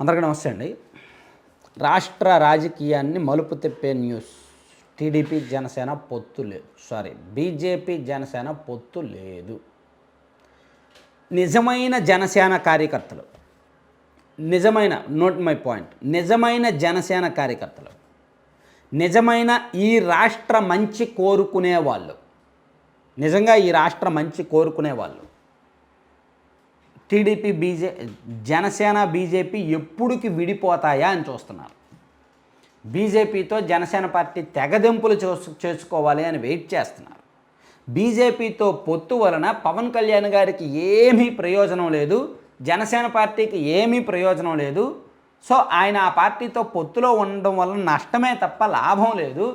అందరికీ నమస్తే అండి. రాష్ట్ర రాజకీయాన్ని మలుపు తిప్పే న్యూస్. టీడీపీ జనసేన పొత్తు లేదు సారీ బీజేపీ జనసేన పొత్తు లేదు. నిజమైన జనసేన కార్యకర్తలు. నిజమైన నోట్ మై పాయింట్ నిజమైన జనసేన కార్యకర్తలు. నిజమైన ఈ రాష్ట్ర మంచి కోరుకునే వాళ్ళు నిజంగా ఈ రాష్ట్ర మంచి కోరుకునే వాళ్ళు TDP B J Janasena BJP ఎప్పుడుకి విడిపోతాయా అని చూస్తున్నారు. బీజేపీతో జనసేన పార్టీ తెగదెంపులు చేసు చేసుకోవాలి అని వెయిట్ చేస్తున్నారు. బీజేపీతో పొత్తు వలన పవన్ కళ్యాణ్ గారికి ఏమీ ప్రయోజనం లేదు జనసేన పార్టీకి ఏమీ ప్రయోజనం లేదు. సో ఆయన ఆ పార్టీతో పొత్తులో ఉండడం వల్ల నష్టమే తప్ప లాభం లేదు.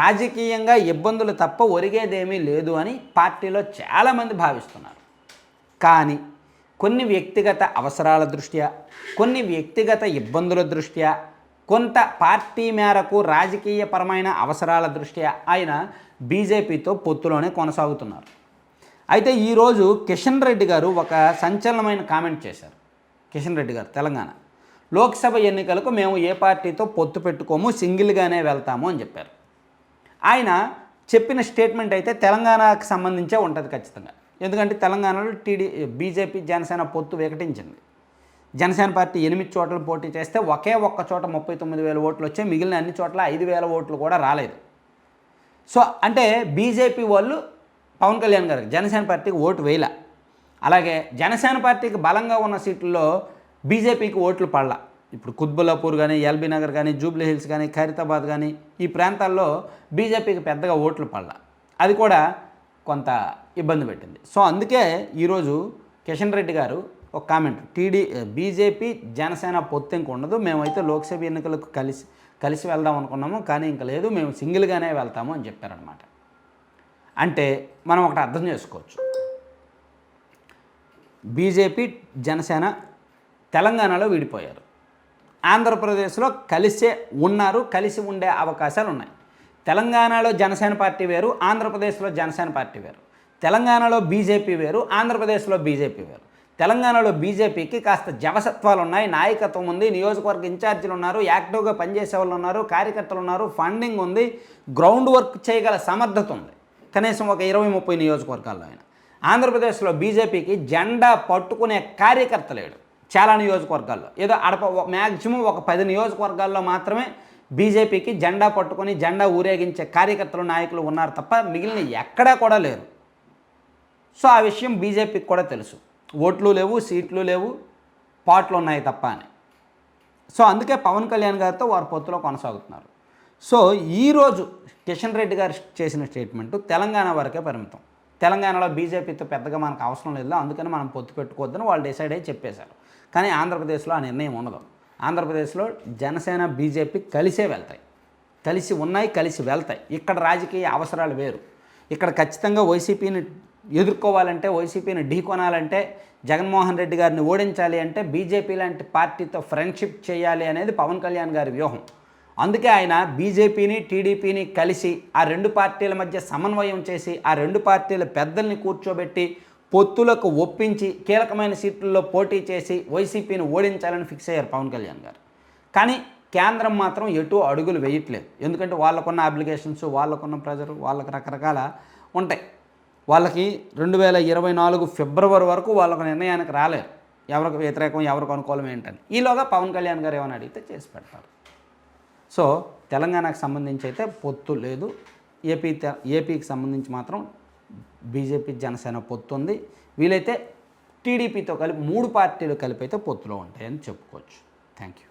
రాజకీయంగా ఇబ్బందులు తప్ప ఒరిగేదేమీ లేదు అని పార్టీలో చాలామంది భావిస్తున్నారు. కానీ కొన్ని వ్యక్తిగత అవసరాల దృష్ట్యా కొన్ని వ్యక్తిగత ఇబ్బందుల దృష్ట్యా కొంత పార్టీ మేరకు రాజకీయపరమైన అవసరాల దృష్ట్యా ఆయన బీజేపీతో పొత్తులోనే కొనసాగుతున్నారు. అయితే ఈరోజు కిషన్ రెడ్డి గారు ఒక సంచలనమైన కామెంట్ చేశారు. కిషన్ రెడ్డి గారు తెలంగాణ. లోక్సభ ఎన్నికలకు మేము ఏ పార్టీతో పొత్తు పెట్టుకోము సింగిల్గానే వెళ్తాము అని చెప్పారు. ఆయన చెప్పిన స్టేట్మెంట్ అయితే తెలంగాణకు సంబంధించే ఉంటుంది ఖచ్చితంగా. ఎందుకంటే తెలంగాణలో టీడీ బీజేపీ జనసేన పొత్తు వికటించింది. జనసేన పార్టీ ఎనిమిది చోట్ల పోటీ చేస్తే ఒకే ఒక్క చోట ముప్పై తొమ్మిది వేల ఓట్లు వచ్చాయి మిగిలిన అన్ని చోట్ల ఐదు వేల ఓట్లు కూడా రాలేదు. సో అంటే బీజేపీ వాళ్ళు పవన్ కళ్యాణ్ గారికి జనసేన పార్టీకి ఓటు వేయల. అలాగే జనసేన పార్టీకి బలంగా ఉన్న సీట్లలో బీజేపీకి ఓట్లు పడల. ఇప్పుడు కుత్బుల్లాపూర్ కానీ ఎల్బీ నగర్ కానీ జూబ్లీ హిల్స్ కానీ ఖైరతాబాద్ కానీ ఈ ప్రాంతాల్లో బీజేపీకి పెద్దగా ఓట్లు పడల. అది కూడా కొంత ఇబ్బంది పెట్టింది. సో అందుకే ఈరోజు కిషన్ రెడ్డి గారు ఒక కామెంట్ టీడీ బీజేపీ జనసేన పొత్తు ఇంక ఉండదు మేమైతే లోక్సభ ఎన్నికలకు కలిసి కలిసి వెళ్దాం అనుకున్నాము కానీ ఇంక లేదు మేము సింగిల్గానే వెళ్తాము అని చెప్పారనమాట అంటే మనం ఒకటి అర్థం చేసుకోవచ్చు. బీజేపీ జనసేన తెలంగాణలో విడిపోయారు. ఆంధ్రప్రదేశ్లో కలిసే ఉన్నారు కలిసి ఉండే అవకాశాలు ఉన్నాయి. తెలంగాణలో జనసేన పార్టీ వేరు ఆంధ్రప్రదేశ్లో జనసేన పార్టీ వేరు. తెలంగాణలో బీజేపీ వేరు ఆంధ్రప్రదేశ్లో బీజేపీ వేరు. తెలంగాణలో బీజేపీకి కాస్త జవసత్వాలు ఉన్నాయి నాయకత్వం ఉంది నియోజకవర్గ ఇన్ఛార్జీలు ఉన్నారు యాక్టివ్గా పనిచేసే వాళ్ళు ఉన్నారు కార్యకర్తలు ఉన్నారు ఫండింగ్ ఉంది గ్రౌండ్ వర్క్ చేయగల సమర్థత ఉంది. కనీసం ఒక ఇరవై ముప్పై నియోజకవర్గాల్లో ఆయన ఆంధ్రప్రదేశ్లో బీజేపీకి జెండా పట్టుకునే కార్యకర్త లేడు. చాలా నియోజకవర్గాల్లో. ఏదో అడప మ్యాక్సిమం ఒక పది నియోజకవర్గాల్లో మాత్రమే బీజేపీకి జెండా పట్టుకొని జెండా ఊరేగించే కార్యకర్తలు నాయకులు ఉన్నారు తప్ప మిగిలిన ఎక్కడా కూడా లేరు. సో ఆ విషయం బీజేపీకి కూడా తెలుసు. ఓట్లు లేవు సీట్లు లేవు పాటలు ఉన్నాయి తప్ప అని. సో అందుకే పవన్ కళ్యాణ్ గారితో వారు పొత్తులో కొనసాగుతున్నారు. సో ఈరోజు కిషన్ రెడ్డి గారు చేసిన స్టేట్మెంట్ తెలంగాణ వరకే పరిమితం. తెలంగాణలో బీజేపీతో పెద్దగా మనకు అవసరం లేదు అందుకని మనం పొత్తు పెట్టుకోవద్దని వాళ్ళు డిసైడ్ అయ్యి చెప్పేశారు. కానీ ఆంధ్రప్రదేశ్లో ఆ నిర్ణయం ఉండదు. ఆంధ్రప్రదేశ్లో జనసేన బీజేపీ కలిసే వెళ్తాయి. కలిసి ఉన్నాయి కలిసి వెళ్తాయి. ఇక్కడ రాజకీయ అవసరాలు వేరు. ఇక్కడ ఖచ్చితంగా వైసీపీని ఎదుర్కోవాలంటే వైసీపీని ఢీకొనాలంటే జగన్మోహన్ రెడ్డి గారిని ఓడించాలి అంటే బీజేపీ లాంటి పార్టీతో ఫ్రెండ్షిప్ చేయాలి అనేది పవన్ కళ్యాణ్ గారి వ్యూహం. అందుకే ఆయన బీజేపీని టీడీపీని కలిసి ఆ రెండు పార్టీల మధ్య సమన్వయం చేసి ఆ రెండు పార్టీల పెద్దల్ని కూర్చోబెట్టి పొత్తులకు ఒప్పించి కీలకమైన సీట్లలో పోటీ చేసి వైసీపీని ఓడించాలని ఫిక్స్ అయ్యారు పవన్ కళ్యాణ్ గారు. కానీ కేంద్రం మాత్రం ఎటు అడుగులు వేయట్లేదు. ఎందుకంటే వాళ్ళకున్న అప్లికేషన్స్ వాళ్ళకున్న ప్రెజర్ వాళ్ళకి రకరకాల ఉంటాయి. వాళ్ళకి రెండు వేల ఇరవై నాలుగు ఫిబ్రవరి వరకు వాళ్ళకు నిర్ణయానికి రాలేరు ఎవరికి వ్యతిరేకం ఎవరికి అనుకూలం ఏంటని. ఈలోగా పవన్ కళ్యాణ్ గారు ఏమైనా అడిగితే చేసి పెడతారు. సో తెలంగాణకు సంబంధించి అయితే పొత్తు లేదు. ఏపీ తె- ఏపీకి సంబంధించి మాత్రం బీజేపీ జనసేన పొత్తు ఉంది. వీలైతే టీడీపీతో కలిపి మూడు పార్టీలు కలిపి అయితే పొత్తులో ఉంటాయని చెప్పుకోవచ్చు. Thank you